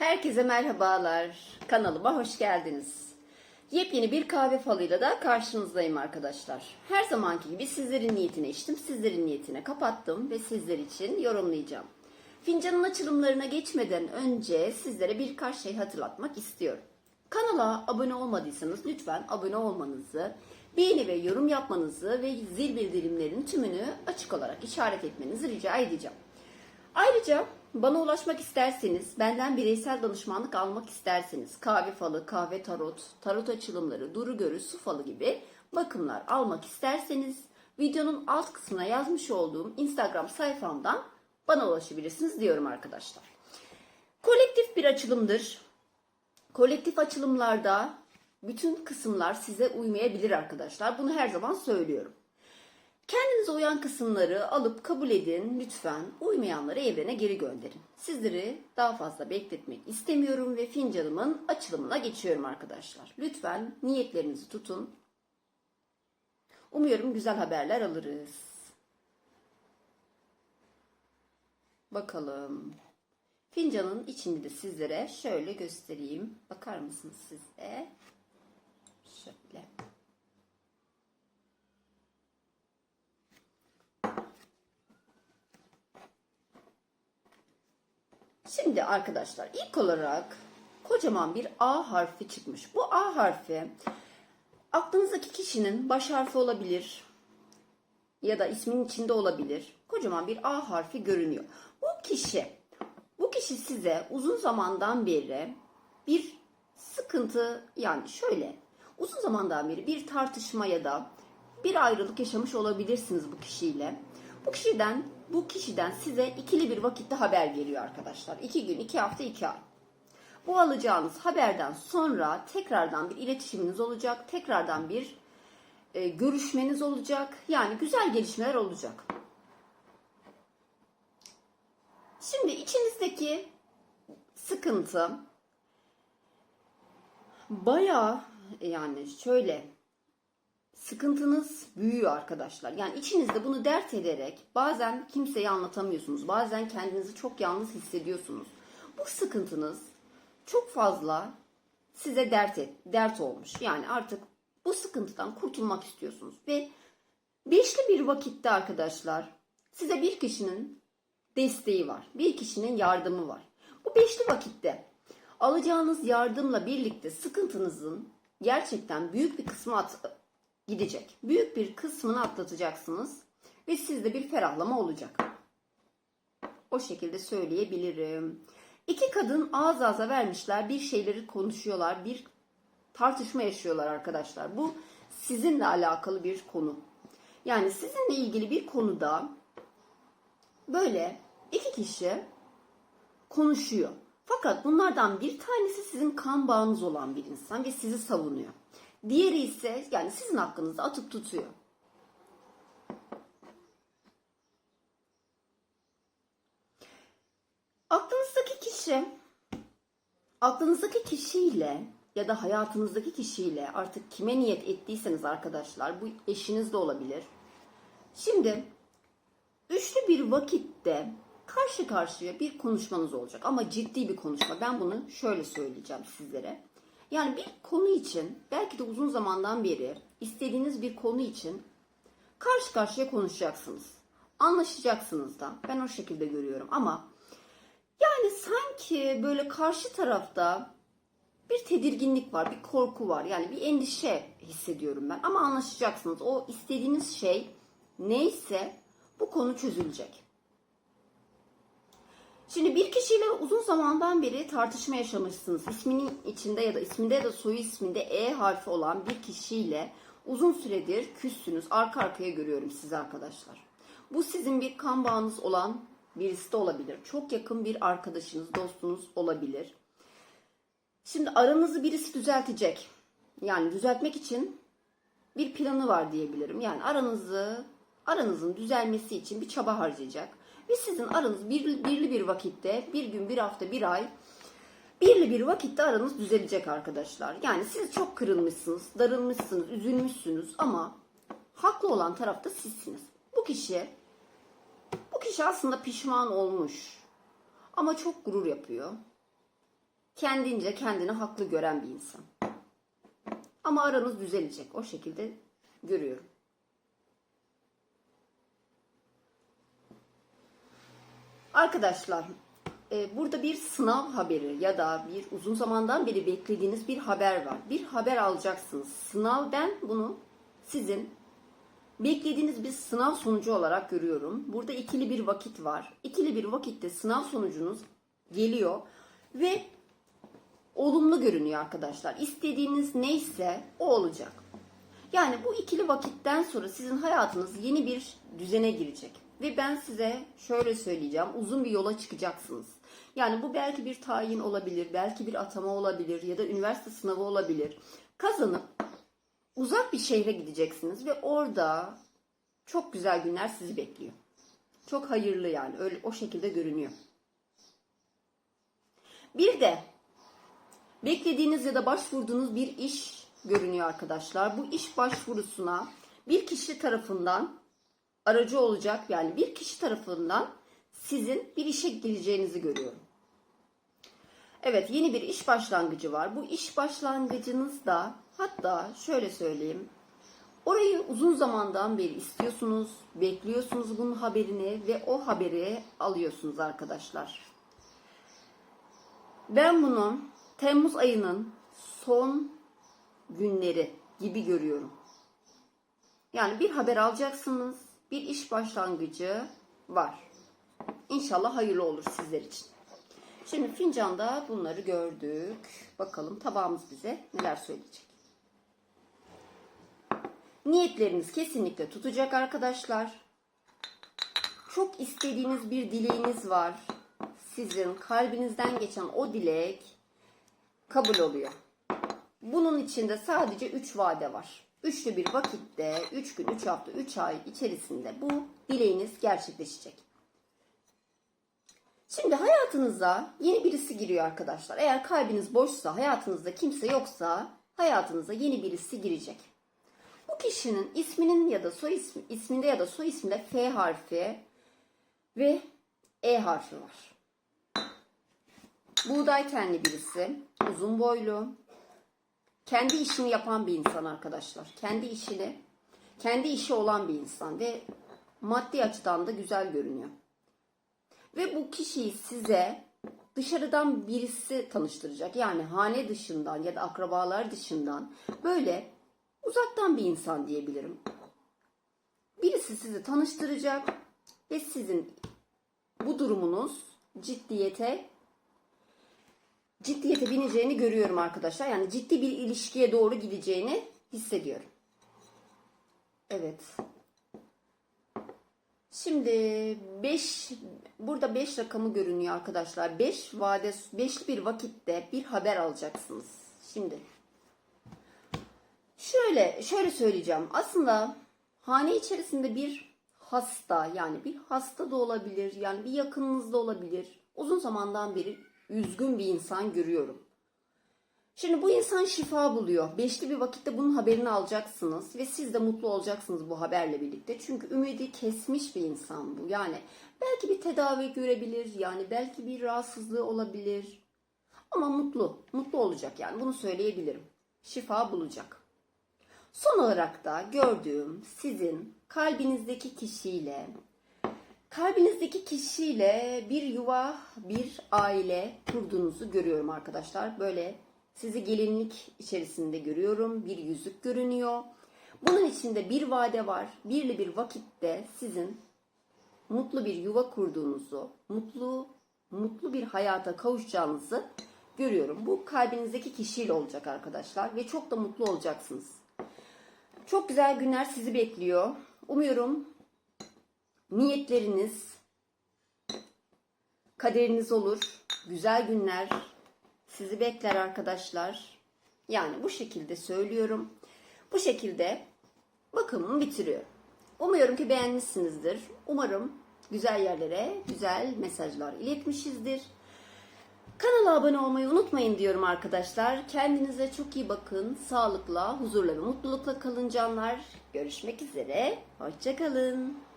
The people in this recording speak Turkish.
Herkese merhabalar. Kanalıma hoş geldiniz. Yepyeni bir kahve falıyla da karşınızdayım arkadaşlar. Her zamanki gibi sizlerin niyetine içtim, sizlerin niyetine kapattım ve sizler için yorumlayacağım. Fincanın açılımlarına geçmeden önce sizlere birkaç şey hatırlatmak istiyorum. Kanala abone olmadıysanız lütfen abone olmanızı, beğeni ve yorum yapmanızı ve zil bildirimlerinin tümünü açık olarak işaret etmenizi rica edeceğim. Ayrıca bana ulaşmak isterseniz, benden bireysel danışmanlık almak isterseniz, kahve falı, kahve tarot, tarot açılımları, duru görü, su falı gibi bakımlar almak isterseniz videonun alt kısmına yazmış olduğum Instagram sayfamdan bana ulaşabilirsiniz diyorum arkadaşlar. Kolektif bir açılımdır. Kolektif açılımlarda bütün kısımlar size uymayabilir arkadaşlar. Bunu her zaman söylüyorum. Kendinize uyan kısımları alıp kabul edin lütfen. Uymayanları evrene geri gönderin. Sizleri daha fazla bekletmek istemiyorum ve fincanımın açılımına geçiyorum arkadaşlar. Lütfen niyetlerinizi tutun. Umuyorum güzel haberler alırız. Bakalım. Fincanın içini de sizlere şöyle göstereyim. Bakar mısınız size? Şöyle. Şimdi arkadaşlar ilk olarak kocaman bir A harfi çıkmış. Bu A harfi aklınızdaki kişinin baş harfi olabilir ya da isminin içinde olabilir. Kocaman bir A harfi görünüyor. Bu kişi bu kişi size uzun zamandan beri bir sıkıntı yani şöyle uzun zamandan beri bir tartışma ya da bir ayrılık yaşamış olabilirsiniz bu kişiyle. Bu kişiden bu kişiden size ikili bir vakitte haber geliyor arkadaşlar. İki gün, iki hafta, iki ay. Bu alacağınız haberden sonra tekrardan bir iletişiminiz olacak. Tekrardan bir e, görüşmeniz olacak. Yani güzel gelişmeler olacak. Şimdi içinizdeki sıkıntı bayağı yani şöyle sıkıntınız büyüyor arkadaşlar. Yani içinizde bunu dert ederek bazen kimseye anlatamıyorsunuz. Bazen kendinizi çok yalnız hissediyorsunuz. Bu sıkıntınız çok fazla size dert et, dert olmuş. Yani artık bu sıkıntıdan kurtulmak istiyorsunuz ve beşli bir vakitte arkadaşlar size bir kişinin desteği var. Bir kişinin yardımı var. Bu beşli vakitte alacağınız yardımla birlikte sıkıntınızın gerçekten büyük bir kısmı at- gidecek. Büyük bir kısmını atlatacaksınız ve sizde bir ferahlama olacak. O şekilde söyleyebilirim. İki kadın ağız ağza vermişler, bir şeyleri konuşuyorlar, bir tartışma yaşıyorlar arkadaşlar. Bu sizinle alakalı bir konu. Yani sizinle ilgili bir konuda böyle iki kişi konuşuyor. Fakat bunlardan bir tanesi sizin kan bağınız olan bir insan ve sizi savunuyor. Diğeri ise yani sizin hakkınızda atıp tutuyor. Aklınızdaki kişi aklınızdaki kişiyle ya da hayatınızdaki kişiyle artık kime niyet ettiyseniz arkadaşlar bu eşiniz de olabilir. Şimdi üçlü bir vakitte karşı karşıya bir konuşmanız olacak ama ciddi bir konuşma. Ben bunu şöyle söyleyeceğim sizlere. Yani bir konu için belki de uzun zamandan beri istediğiniz bir konu için karşı karşıya konuşacaksınız. Anlaşacaksınız da. Ben o şekilde görüyorum ama yani sanki böyle karşı tarafta bir tedirginlik var, bir korku var. Yani bir endişe hissediyorum ben. Ama anlaşacaksınız. O istediğiniz şey neyse bu konu çözülecek. Şimdi bir kişiyle uzun zamandan beri tartışma yaşamışsınız. İsminin içinde ya da isminde ya da soyu isminde E harfi olan bir kişiyle uzun süredir küssünüz. Arka arkaya görüyorum sizi arkadaşlar. Bu sizin bir kan bağınız olan birisi de olabilir. Çok yakın bir arkadaşınız, dostunuz olabilir. Şimdi aranızı birisi düzeltecek. Yani düzeltmek için bir planı var diyebilirim. Yani aranızı aranızın düzelmesi için bir çaba harcayacak. Ve sizin aranız bir, birli bir vakitte, bir gün, bir hafta, bir ay birli bir vakitte aranız düzelecek arkadaşlar. Yani siz çok kırılmışsınız, darılmışsınız, üzülmüşsünüz ama haklı olan taraf da sizsiniz. Bu kişi bu kişi aslında pişman olmuş. Ama çok gurur yapıyor. kendince kendini haklı gören bir insan. Ama aranız düzelecek. O şekilde görüyorum. Arkadaşlar, e, burada bir sınav haberi ya da bir uzun zamandan beri beklediğiniz bir haber var. Bir haber alacaksınız. Sınav ben bunu sizin beklediğiniz bir sınav sonucu olarak görüyorum. Burada ikili bir vakit var. İkili bir vakitte sınav sonucunuz geliyor ve olumlu görünüyor arkadaşlar. İstediğiniz neyse o olacak. Yani bu ikili vakitten sonra sizin hayatınız yeni bir düzene girecek. Ve ben size şöyle söyleyeceğim. Uzun bir yola çıkacaksınız. Yani bu belki bir tayin olabilir, belki bir atama olabilir ya da üniversite sınavı olabilir. Kazanıp uzak bir şehre gideceksiniz ve orada çok güzel günler sizi bekliyor. Çok hayırlı yani öyle o şekilde görünüyor. Bir de beklediğiniz ya da başvurduğunuz bir iş görünüyor arkadaşlar. Bu iş başvurusuna bir kişi tarafından aracı olacak yani bir kişi tarafından sizin bir işe gireceğinizi görüyorum. Evet yeni bir iş başlangıcı var. Bu iş başlangıcınız da hatta şöyle söyleyeyim. Orayı uzun zamandan beri istiyorsunuz, bekliyorsunuz bunun haberini ve o haberi alıyorsunuz arkadaşlar. Ben bunu Temmuz ayının son günleri gibi görüyorum. Yani bir haber alacaksınız, bir iş başlangıcı var. İnşallah hayırlı olur sizler için. Şimdi fincanda bunları gördük. Bakalım tabağımız bize neler söyleyecek. Niyetleriniz kesinlikle tutacak arkadaşlar. Çok istediğiniz bir dileğiniz var. Sizin kalbinizden geçen o dilek kabul oluyor. Bunun içinde sadece 3 vade var. Üçlü bir vakitte, 3 gün, 3 hafta, 3 ay içerisinde bu dileğiniz gerçekleşecek. Şimdi hayatınıza yeni birisi giriyor arkadaşlar. Eğer kalbiniz boşsa, hayatınızda kimse yoksa hayatınıza yeni birisi girecek. Bu kişinin isminin ya da soy ismi, isminde ya da soy isminde F harfi ve E harfi var. Buğday tenli birisi, uzun boylu, kendi işini yapan bir insan arkadaşlar. Kendi işini, kendi işi olan bir insan ve maddi açıdan da güzel görünüyor. Ve bu kişiyi size dışarıdan birisi tanıştıracak. Yani hane dışından ya da akrabalar dışından böyle uzaktan bir insan diyebilirim. Birisi sizi tanıştıracak ve sizin bu durumunuz ciddiyete ciddiyete bineceğini görüyorum arkadaşlar. Yani ciddi bir ilişkiye doğru gideceğini hissediyorum. Evet. Şimdi 5 burada 5 rakamı görünüyor arkadaşlar. 5 vade 5'li bir vakitte bir haber alacaksınız. Şimdi şöyle şöyle söyleyeceğim. Aslında hane içerisinde bir hasta yani bir hasta da olabilir. Yani bir yakınınız da olabilir. Uzun zamandan beri üzgün bir insan görüyorum. Şimdi bu insan şifa buluyor. Beşli bir vakitte bunun haberini alacaksınız ve siz de mutlu olacaksınız bu haberle birlikte. Çünkü ümidi kesmiş bir insan bu. Yani belki bir tedavi görebilir, yani belki bir rahatsızlığı olabilir. Ama mutlu, mutlu olacak yani bunu söyleyebilirim. Şifa bulacak. Son olarak da gördüğüm sizin kalbinizdeki kişiyle kalbinizdeki kişiyle bir yuva, bir aile kurduğunuzu görüyorum arkadaşlar. Böyle sizi gelinlik içerisinde görüyorum. Bir yüzük görünüyor. Bunun içinde bir vade var. Birli bir vakitte sizin mutlu bir yuva kurduğunuzu, mutlu mutlu bir hayata kavuşacağınızı görüyorum. Bu kalbinizdeki kişiyle olacak arkadaşlar ve çok da mutlu olacaksınız. Çok güzel günler sizi bekliyor. Umuyorum niyetleriniz kaderiniz olur. Güzel günler sizi bekler arkadaşlar. Yani bu şekilde söylüyorum. Bu şekilde bakımımı bitiriyorum. Umuyorum ki beğenmişsinizdir. Umarım güzel yerlere güzel mesajlar iletmişizdir. Kanala abone olmayı unutmayın diyorum arkadaşlar. Kendinize çok iyi bakın. Sağlıkla, huzurla ve mutlulukla kalın canlar. Görüşmek üzere. Hoşçakalın.